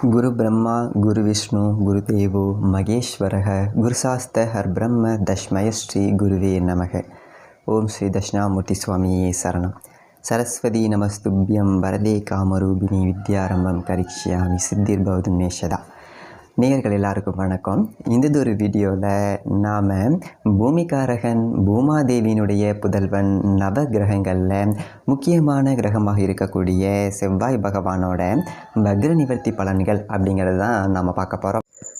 குரு பிரம்மா குரு விஷ்ணு குரு தேவோ மகேஸ்வரக குருசாஸ்த ஹர் பிரம்ம தஷ்மய ஸ்ரீ குருவே நமக. ஓம் ஸ்ரீ தட்சிணாமூர்த்தி சுவாமியே சரணம். சரஸ்வதி நமஸ்துபியம் வரதே காமரூபிணி வித்யாரம்பம் கரிக்ஷியாமி சித்திர்பவது மேஷதா. நேயர்கள் எல்லாருக்கும் வணக்கம். இந்த ஒரு வீடியோவில் நாம் பூமிகாரகன் பூமாதேவியினுடைய புதல்வன் நவ கிரகங்களில் முக்கியமான கிரகமாக இருக்கக்கூடிய செவ்வாய் பகவானோட வக்ர நிவர்த்தி பலன்கள் அப்படிங்கிறது தான் நாம் பார்க்க போகிறோம்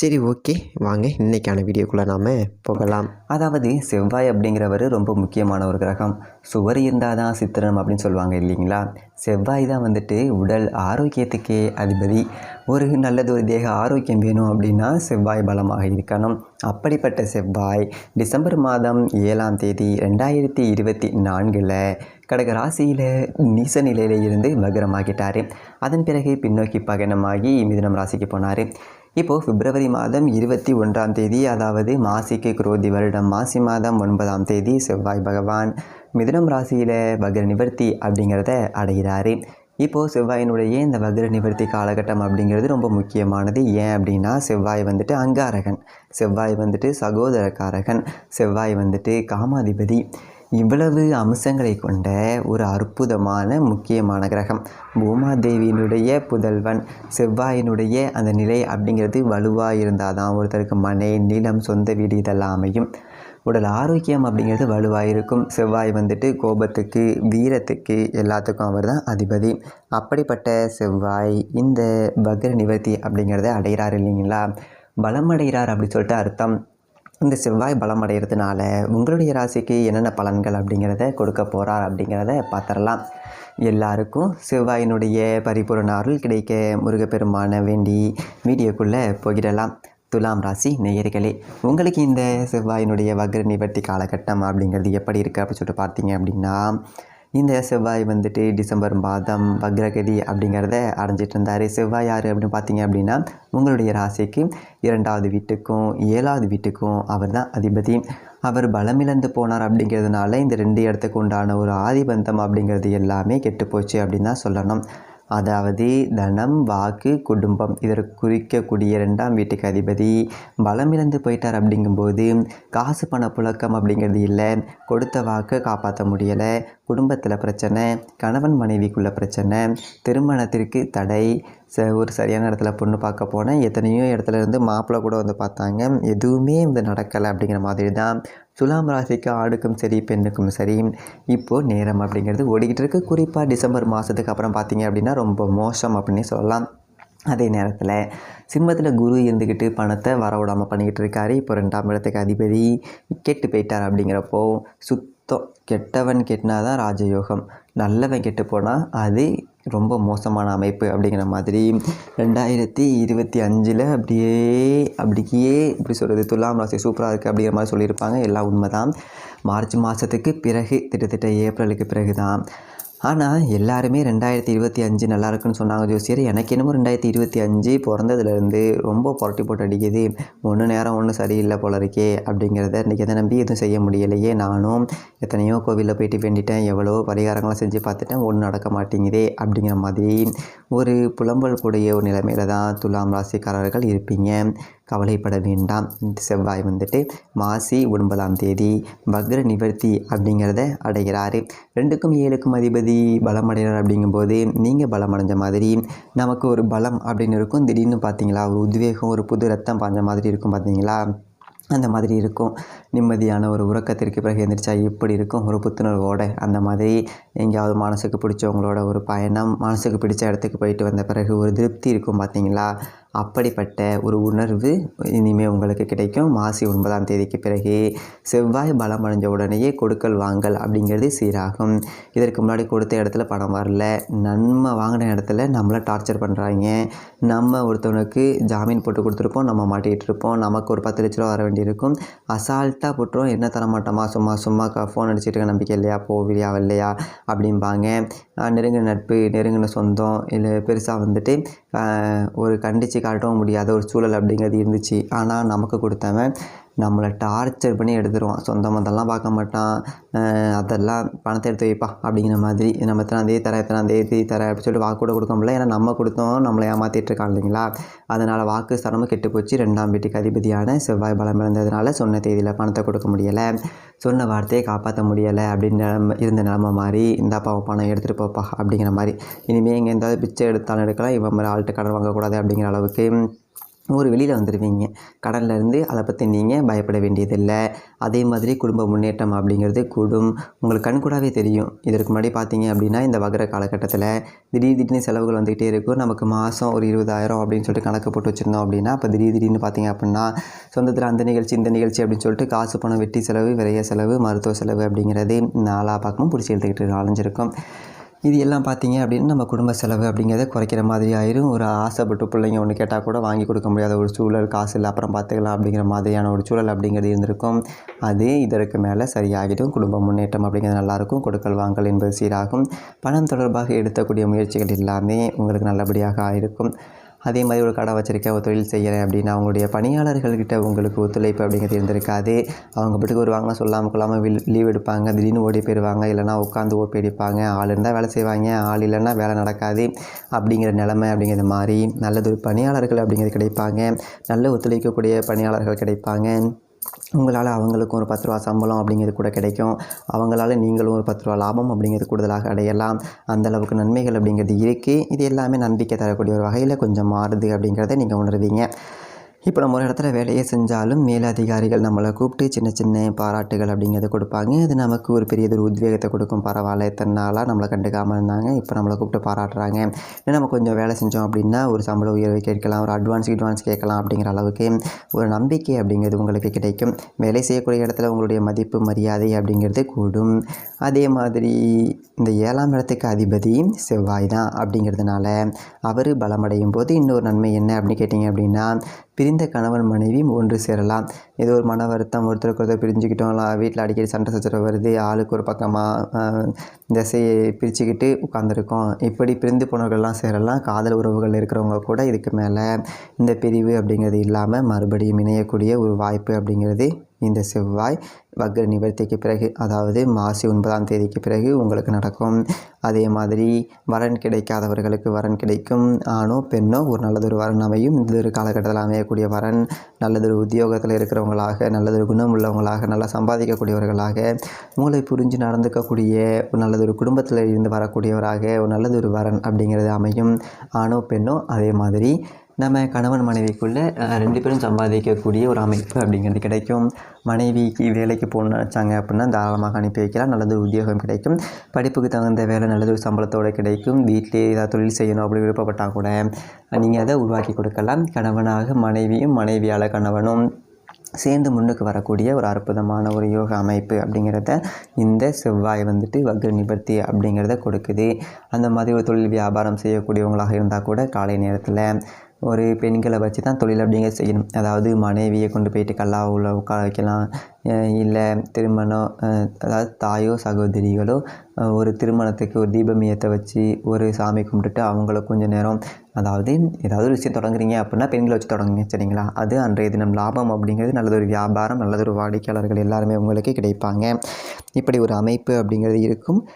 சரி ஓகே. வாங்க இன்றைக்கான வீடியோக்குள்ளே நாம் போகலாம். அதாவது செவ்வாய் அப்படிங்கிறவர் ரொம்ப முக்கியமான ஒரு கிரகம். சுவர் இருந்தால் தான் சித்திரம் அப்படின்னு சொல்லுவாங்க இல்லைங்களா? செவ்வாய் தான் வந்துட்டு உடல் ஆரோக்கியத்துக்கே அதிபதி. ஒரு நல்லது ஒரு தேக ஆரோக்கியம் வேணும் அப்படின்னா செவ்வாய் பலமாக இருக்கணும். அப்படிப்பட்ட செவ்வாய் டிசம்பர் மாதம் ஏழாம் தேதி ரெண்டாயிரத்தி இருபத்தி நான்கில் கடக ராசியில் நீச நிலையில் இருந்து வக்ரமாகிட்டார். அதன் பிறகு பின்னோக்கி பகனமாகி மிதுனம் ராசிக்கு போனார். இப்போது பிப்ரவரி மாதம் இருபத்தி ஒன்றாம் தேதி அதாவது மாசிக்கு குரோதி வருடம் மாசி மாதம் ஒன்பதாம் தேதி செவ்வாய் பகவான் மிதுனம் ராசியில் வக்ர நிவர்த்தி அப்படிங்கிறத அடைகிறாரு. இப்போது செவ்வாயினுடைய இந்த வக்ர நிவர்த்தி காலகட்டம் அப்படிங்கிறது ரொம்ப முக்கியமானது. ஏன் அப்படின்னா செவ்வாய் வந்துட்டு அங்காரகன். செவ்வாய் வந்துட்டு சகோதரக்காரகன். செவ்வாய் வந்துட்டு காமாதிபதி. இவ்வளவு அம்சங்களை கொண்ட ஒரு அற்புதமான முக்கியமான கிரகம். பூமாதேவியினுடைய புதல்வன் செவ்வாயினுடைய அந்த நிலை அப்படிங்கிறது வலுவாக இருந்தால் தான் ஒருத்தருக்கு மனை நிலம் சொந்த வீடு இதெல்லாம் அமையும். உடல் ஆரோக்கியம் அப்படிங்கிறது வலுவாக இருக்கும். செவ்வாய் வந்துட்டு கோபத்துக்கு வீரத்துக்கு எல்லாத்துக்கும் அவர் தான் அதிபதி. அப்படிப்பட்ட செவ்வாய் இந்த பக்ர நிவர்த்தி அப்படிங்கிறத அடைகிறார் இல்லைங்களா? பலம் அடைகிறார் அப்படி சொல்லிட்டு அர்த்தம். இந்த செவ்வாய் பலம் அடைகிறதுனால உங்களுடைய ராசிக்கு என்னென்ன பலன்கள் அப்படிங்கிறத கொடுக்க போகிறார் அப்படிங்கிறத பார்த்துடலாம். எல்லாருக்கும் செவ்வாயினுடைய பரிபூரண அருள் கிடைக்க முருகப்பெருமான வேண்டி வீடியோக்குள்ளே போகிடலாம். துலாம் ராசி நேயர்களே உங்களுக்கு இந்த செவ்வாயினுடைய வக்ர நிவர்த்தி காலகட்டம் அப்படிங்கிறது எப்படி இருக்குது அப்படின்னு சொல்லிட்டு பார்த்தீங்க அப்படின்னா இந்த செவ்வாய் வந்துட்டு டிசம்பர் மாதம் வக்ரகதி அப்படிங்கிறத அடைஞ்சிட்டு இருந்தார். செவ்வாய் யார் அப்படின்னு பார்த்தீங்க அப்படின்னா உங்களுடைய ராசிக்கு இரண்டாவது வீட்டுக்கும் ஏழாவது வீட்டுக்கும் அவர் தான் அதிபதி. அவர் பலமிழந்து போனார் அப்படிங்கிறதுனால இந்த ரெண்டு இடத்துக்கு உண்டான ஒரு ஆதிபந்தம் அப்படிங்கிறது எல்லாமே கெட்டுப்போச்சு அப்படின்னு தான் சொல்லணும். அதாவது தனம் வாக்கு குடும்பம் இதற்கு குறிக்கக்கூடிய ரெண்டாம் வீட்டுக்கு அதிபதி பலமிழந்து போயிட்டார் அப்படிங்கும்போது காசு பண புழக்கம் அப்படிங்கிறது இல்லை. கொடுத்த வாக்கை காப்பாற்ற முடியலை. குடும்பத்தில் பிரச்சனை கணவன் மனைவிக்குள்ள பிரச்சனை திருமணத்திற்கு தடை ச ஒரு சரியான இடத்துல பொண்ணு பார்க்க போனேன். எத்தனையோ இடத்துல இருந்து மாப்பிள்ளை கூட வந்து பார்த்தாங்க. எதுவுமே வந்து நடக்கலை அப்படிங்கிற மாதிரி தான். துலாம் ராசிக்கு ஆடுக்கும் சரி பெண்ணுக்கும் சரி இப்போது நேரம் அப்படிங்கிறது ஓடிக்கிட்டு இருக்குது குறிப்பாக டிசம்பர் மாதத்துக்கு அப்புறம் பார்த்தீங்க அப்படின்னா ரொம்ப மோசம் அப்படின்னு சொல்லலாம். அதே நேரத்தில் சிம்மத்தில் குரு இருந்துக்கிட்டு பணத்தை வரவிடாமல் பண்ணிக்கிட்டு இருக்காரு. இப்போ ரெண்டாம் இடத்துக்கு அதிபதி கெட்டு போயிட்டார் அப்படிங்கிறப்போ சுத்தம் கெட்டவன் கெட்டினா தான் ராஜயோகம். நல்லவன் கெட்டு போனால் அது ரொம்ப மோசமான அமைப்பு அப்படிங்கிற மாதிரி ரெண்டாயிரத்தி இருபத்தி அஞ்சில் அப்படியே அப்படியே இப்படி சொல்கிறது துலாம் ராசி சூப்பராக இருக்குது அப்படிங்கிற மாதிரி சொல்லியிருப்பாங்க. எல்லாம் உண்மை தான் மார்ச் மாதத்துக்கு பிறகு கிட்டத்தட்ட ஏப்ரலுக்கு பிறகு தான் ஆனால் எல்லாருமே ரெண்டாயிரத்தி இருபத்தி அஞ்சு நல்லா இருக்குன்னு சொன்னாங்க ஜோசியர். எனக்கு என்னமோ ரெண்டாயிரத்தி இருபத்தி அஞ்சு பிறந்ததுலேருந்து ரொம்ப புரட்டி போட்டு அடிக்குது. ஒன்று நேரம் ஒன்றும் சரியில்லை போல இருக்கே அப்படிங்கிறத இன்றைக்கி எதை நம்பி எதுவும் செய்ய முடியலையே. நானும் எத்தனையோ கோவிலில் போயிட்டு வேண்டிட்டேன். எவ்வளோ பரிகாரங்களாம் செஞ்சு பார்த்துட்டேன். ஒன்றும் நடக்க மாட்டேங்குதே அப்படிங்கிற மாதிரி ஒரு புலம்பல் கூடிய ஒரு நிலைமையில தான் துலாம் ராசிக்காரர்கள் இருப்பீங்க. கவலைப்பட வேண்டாம். இந்த செவ்வாய் வந்துட்டு மாசி ஒன்பதாம் தேதி வக்ர நிவர்த்தி அப்படிங்கிறத அடைகிறார். ரெண்டுக்கும் ஏழுக்கும் அதிபதி பலம் அடைகிறார் அப்படிங்கும்போது நீங்கள் பலம் அடைஞ்ச மாதிரி நமக்கு ஒரு பலம் அப்படின்னு இருக்கும். திடீர்னு பார்த்தீங்களா ஒரு உத்வேகம் ஒரு புது ரத்தம் பாஞ்ச மாதிரி இருக்கும் பார்த்தீங்களா அந்த மாதிரி இருக்கும். நிம்மதியான ஒரு உறக்கத்திற்கு பிறகு எந்திரிச்சா எப்படி இருக்கும்? ஒரு புத்துணர்வோட அந்த மாதிரி எங்கேயாவது மனசுக்கு பிடிச்சவங்களோட ஒரு பயணம் மனசுக்கு பிடிச்ச இடத்துக்கு போயிட்டு வந்த பிறகு ஒரு திருப்தி இருக்கும் பார்த்தீங்களா அப்படிப்பட்ட ஒரு உணர்வு இனிமேல் உங்களுக்கு கிடைக்கும். மாசி ஒன்பதாம் தேதிக்கு பிறகு செவ்வாய் பலம் அடைஞ்ச உடனேயே கொடுக்கல் வாங்கல் அப்படிங்கிறது சீராகும். இதற்கு முன்னாடி கொடுத்த இடத்துல பணம் வரல. நம்ம வாங்கின இடத்துல நம்மளை டார்ச்சர் பண்ணுறாங்க நம்ம ஒருத்தவனுக்கு ஜாமீன் போட்டு கொடுத்துருப்போம் நம்ம மாட்டிகிட்டு இருப்போம். நமக்கு ஒரு பத்து லட்ச ரூபா வர வேண்டியிருக்கும். அசால்ட்டாக போட்டுரும். என்ன தர மாட்டோமா சும்மா சும்மா ஃபோன் அடிச்சிட்டு இருக்க நம்பிக்கை இல்லையா? போவிலையா வரலையா அப்படிம்பாங்க. நெருங்கின நட்பு நெருங்கின சொந்தம் இல்லை பெருசாக வந்துட்டு ஒரு கண்டித்து காட்டவும் முடியாத ஒரு சூழல் அப்படிங்கிறது இருந்துச்சு. ஆனால் நமக்கு கொடுத்தவன் நம்மளை டார்ச்சர் பண்ணி எடுத்துருவான். சொந்த அதெல்லாம் பார்க்க மாட்டான். அதெல்லாம் பணத்தை எடுத்து வைப்பா அப்படிங்கிற மாதிரி. நம்ம எத்தனை தேதி தர எத்தனாம் தேதி தரேன் அப்படின்னு சொல்லிட்டு வாக்கு கூட கொடுக்க முடியல. ஏன்னா நம்ம கொடுத்தோம் நம்மளை ஏமாற்றிட்டு இருக்கான் இல்லைங்களா? அதனால் வாக்கு ஸ்தலமும் கெட்டு போச்சு. ரெண்டாம் வீட்டுக்கு அதிபதியான செவ்வாய் பலம் இருந்ததுனால சொன்ன தேதியில் பணத்தை கொடுக்க முடியலை. சொன்ன வார்த்தையை காப்பாற்ற முடியலை அப்படின்னு நிலம இருந்த நிலமை மாதிரி இந்தாப்பா பணம் எடுத்துகிட்டு போப்பா அப்படிங்கிற மாதிரி. இனிமேல் எங்கே எந்தாவது பிச்சை எடுத்தாலும் எடுக்கலாம். இவன் மாதிரி ஆள்கிட்ட கடன் வாங்கக்கூடாது அப்படிங்கிற அளவுக்கு ஒரு வெளியில் வந்துடுவீங்க கடன்லேருந்து அதை பற்றி நீங்கள் பயப்பட வேண்டியதில்லை. அதே மாதிரி குடும்ப முன்னேற்றம் அப்படிங்கிறது கூடும். உங்களுக்கு கண்கூடாவே தெரியும். இதற்கு முன்னாடி பார்த்தீங்க அப்படின்னா இந்த வகர காலகட்டத்தில் திடீர் திடீர்னு செலவுகள் வந்துகிட்டே இருக்கும். நமக்கு மாதம் ஒரு இருபதாயிரம் அப்படின்னு சொல்லிட்டு கணக்கு போட்டு வச்சுருந்தோம் அப்படின்னா இப்போ திடீர் திடீர்னு பார்த்தீங்க அப்படின்னா சொந்தத்தில் அந்த நிகழ்ச்சி இந்த நிகழ்ச்சி அப்படின்னு சொல்லிட்டு காசு பணம் வெட்டி செலவு விரைய செலவு மருத்துவ செலவு அப்படிங்கிறது நாலா பக்கமும் பிடிச்சி எடுத்துக்கிட்டு அலைஞ்சிருக்கும். இது எல்லாம் பார்த்தீங்க அப்படின்னா நம்ம குடும்ப செலவு அப்படிங்கிறத குறைக்கிற மாதிரி ஆயிரும். ஒரு ஆசைப்பட்டு பிள்ளைங்க ஒன்று கேட்டால் கூட வாங்கி கொடுக்க முடியாத ஒரு சூழல் காசு இல்லை அப்புறம் பார்த்துக்கலாம் அப்படிங்கிற மாதிரியான ஒரு சூழல் அப்படிங்கிறது இருந்திருக்கும். அது இதற்கு மேலே சரியாகிடும். குடும்ப முன்னேற்றம் அப்படிங்கிறது நல்லாயிருக்கும். கொடுக்கல் வாங்கல் என்பது சீராகும். பணம் தொடர்பாக எடுத்தக்கூடிய முயற்சிகள் எல்லாமே உங்களுக்கு நல்லபடியாக ஆயிருக்கும். அதே மாதிரி ஒரு கடை வச்சுருக்கேன் ஒரு தொழில் செய்கிறேன் அப்படின்னா அவங்களுடைய பணியாளர்கள்கிட்ட உங்களுக்கு ஒத்துழைப்பு அப்படிங்கிறது இருந்திருக்காது. அவங்க பாட்டுக்கு வருவாங்க சொல்லாமல் கொள்ளாமல் லீவ் எடுப்பாங்க திடீர்னு ஓடி போயிடுவாங்க இல்லைனா உட்காந்து ஓப்பி அடிப்பாங்க ஆள் இருந்தால் வேலை செய்வாங்க ஆள் இல்லைன்னா வேலை நடக்காது அப்படிங்கிற நிலமை அப்படிங்கிறது மாதிரி நல்லது பணியாளர்கள் அப்படிங்கிறது கிடைப்பாங்க நல்ல ஒத்துழைக்கக்கூடிய பணியாளர்கள் கிடைப்பாங்க. உங்களால் அவங்களுக்கும் ஒரு பத்து ரூபா சம்பளம் அப்படிங்கிறது கூட கிடைக்கும். அவங்களால நீங்களும் ஒரு பத்து ரூபா லாபம் அப்படிங்கிறது கூடுதலாக அடையலாம். அந்தளவுக்கு நன்மைகள் அப்படிங்கிறது இருக்குது இது எல்லாமே நம்பிக்கை தரக்கூடிய ஒரு வகையில் கொஞ்சம் மாறுது அப்படிங்கிறத நீங்கள் உணர்வீங்க. இப்போ நம்ம ஒரு இடத்துல வேலையை செஞ்சாலும் மேலதிகாரிகள் நம்மளை கூப்பிட்டு சின்ன சின்ன பாராட்டுகள் அப்படிங்கிறத கொடுப்பாங்க. அது நமக்கு ஒரு பெரிய ஒரு உத்வேகத்தை கொடுக்கும். பரவாயில்ல இத்தனை நாளாக நம்மளை கண்டுக்காமல் இருந்தாங்க இப்போ நம்மளை கூப்பிட்டு பாராட்டுறாங்க. ஏன்னா நம்ம கொஞ்சம் வேலை செஞ்சோம் அப்படின்னா ஒரு சம்பள உயர்வு கேட்கலாம் ஒரு அட்வான்ஸ் அட்வான்ஸ் கேட்கலாம் அப்படிங்கிற அளவுக்கு ஒரு நம்பிக்கை அப்படிங்கிறது உங்களுக்கு கிடைக்கும். வேலை செய்யக்கூடிய இடத்துல உங்களுடைய மதிப்பு மரியாதை அப்படிங்கிறது கூடும். அதே மாதிரி இந்த ஏழாம் இடத்துக்கு அதிபதி செவ்வாய் தான் அப்படிங்கிறதுனால அவர் பலமடையும் போது இன்னொரு நன்மை என்ன அப்படின்னு கேட்டிங்க அப்படின்னா பிரிந்த கணவன் மனைவி ஒன்று சேரலாம். ஏதோ ஒரு மன வருத்தம் ஒருத்தருக்கு ஒருத்தர் பிரிஞ்சுக்கிட்டோம். வீட்டில் அடிக்கடி சண்டை சச்சரவு வருது. ஆளுக்கு ஒரு பக்கமாக திசையை பிரிச்சுக்கிட்டு உட்காந்துருக்கோம் இப்படி பிரிந்து போனவர்கள்லாம் சேரலாம். காதல் உறவுகள் இருக்கிறவங்க கூட இதுக்கு மேலே இந்த பிரிவு அப்படிங்கிறது இல்லாமல் மறுபடியும் இணையக்கூடிய ஒரு வாய்ப்பு அப்படிங்கிறது இந்த செவ்வாய் வக்ர நிவர்த்திக்கு பிறகு அதாவது மாசி ஒன்பதாம் தேதிக்கு பிறகு உங்களுக்கு நடக்கும். அதே மாதிரி வரன் கிடைக்காதவர்களுக்கு வரன் கிடைக்கும். ஆணோ பெண்ணோ ஒரு நல்லதொரு வரன் அமையும். இந்த ஒரு காலகட்டத்தில் அமையக்கூடிய வரன் நல்லதொரு உத்தியோகத்தில் இருக்கிறவங்க உள்ளவங்களாக நல்லதொரு குணம் உள்ளவங்களாக நல்லா சம்பாதிக்கக்கூடியவர்களாக உங்களை புரிஞ்சு நடந்துக்கக்கூடிய ஒரு நல்லதொரு குடும்பத்தில் இருந்து வரக்கூடியவராக ஒரு நல்லதொரு வரன் அப்படிங்கிறது அமையும். ஆணோ பெண்ணோ அதே மாதிரி நம்ம கணவன் மனைவிக்குள்ளே ரெண்டு பேரும் சம்பாதிக்கக்கூடிய ஒரு அமைப்பு அப்படிங்கிறது கிடைக்கும். மனைவிக்கு வேலைக்கு போகணும்னு நினச்சாங்க அப்படின்னா தாராளமாக அனுப்பி வைக்கலாம். நல்லது உத்தியோகம் கிடைக்கும். படிப்புக்கு தகுந்த வேலை நல்லது ஒரு சம்பளத்தோடு கிடைக்கும். வீட்டிலே ஏதாவது தொழில் செய்யணும் அப்படி விருப்பப்பட்டால் கூட நீங்கள் அதை உருவாக்கி கொடுக்கலாம். கணவனாக மனைவியும் மனைவியால் கணவனும் சேர்ந்து முன்னுக்கு வரக்கூடிய ஒரு அற்புதமான ஒரு யோக அமைப்பு அப்படிங்கிறத இந்த செவ்வாய் வந்துட்டு வக்ர நிபர்த்தி அப்படிங்கிறத கொடுக்குது. அந்த மாதிரி ஒரு தொழில் வியாபாரம் செய்யக்கூடியவங்களாக இருந்தால் கூட காலை நேரத்தில் ஒரு பெண்களை வச்சு தான் தொழில் அப்படிங்கிறத செய்யணும். அதாவது மனைவியை கொண்டு போயிட்டு கல்லா உள்ள உட்கார வைக்கலாம். இல்லை திருமணம் அதாவது தாயோ சகோதரிகளோ ஒரு திருமணத்துக்கு ஒரு தீபம் ஏற்ற வச்சு ஒரு சாமி கும்பிட்டுட்டு அவங்கள கொஞ்சம் நேரம் அதாவது ஏதாவது ஒரு விஷயம் தொடங்குறீங்க அப்படின்னா பெண்களை வச்சு தொடங்குங்க சரிங்களா? அது அன்றைய தினம் லாபம் அப்படிங்கிறது நல்லதொரு வியாபாரம் நல்லதொரு வாடிக்கையாளர்கள் எல்லாருமே உங்களுக்கு கிடைப்பாங்க. இப்படி ஒரு அமைப்பு அப்படிங்கிறது இருக்கும்.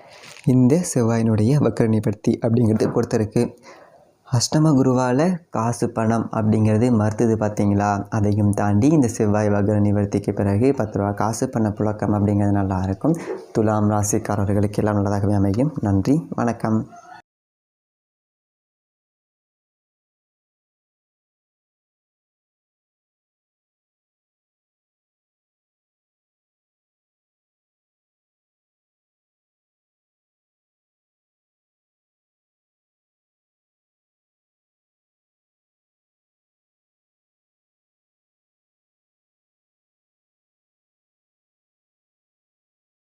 இந்த செவ்வாயினுடைய வக்கர நிவர்த்தி அப்படிங்கிறது கொடுத்துருக்கு. அஷ்டம குருவால் காசு பணம் அப்படிங்கிறது மறுத்தது பார்த்தீங்களா? அதையும் தாண்டி இந்த செவ்வாய் வகர நிவர்த்திக்கு பிறகு பத்து ரூபா காசு பண்ண புழக்கம் அப்படிங்கிறது நல்லா இருக்கும். துலாம் ராசிக்காரர்களுக்கு எல்லாம் நல்லதாகவே அமையும். நன்றி வணக்கம்.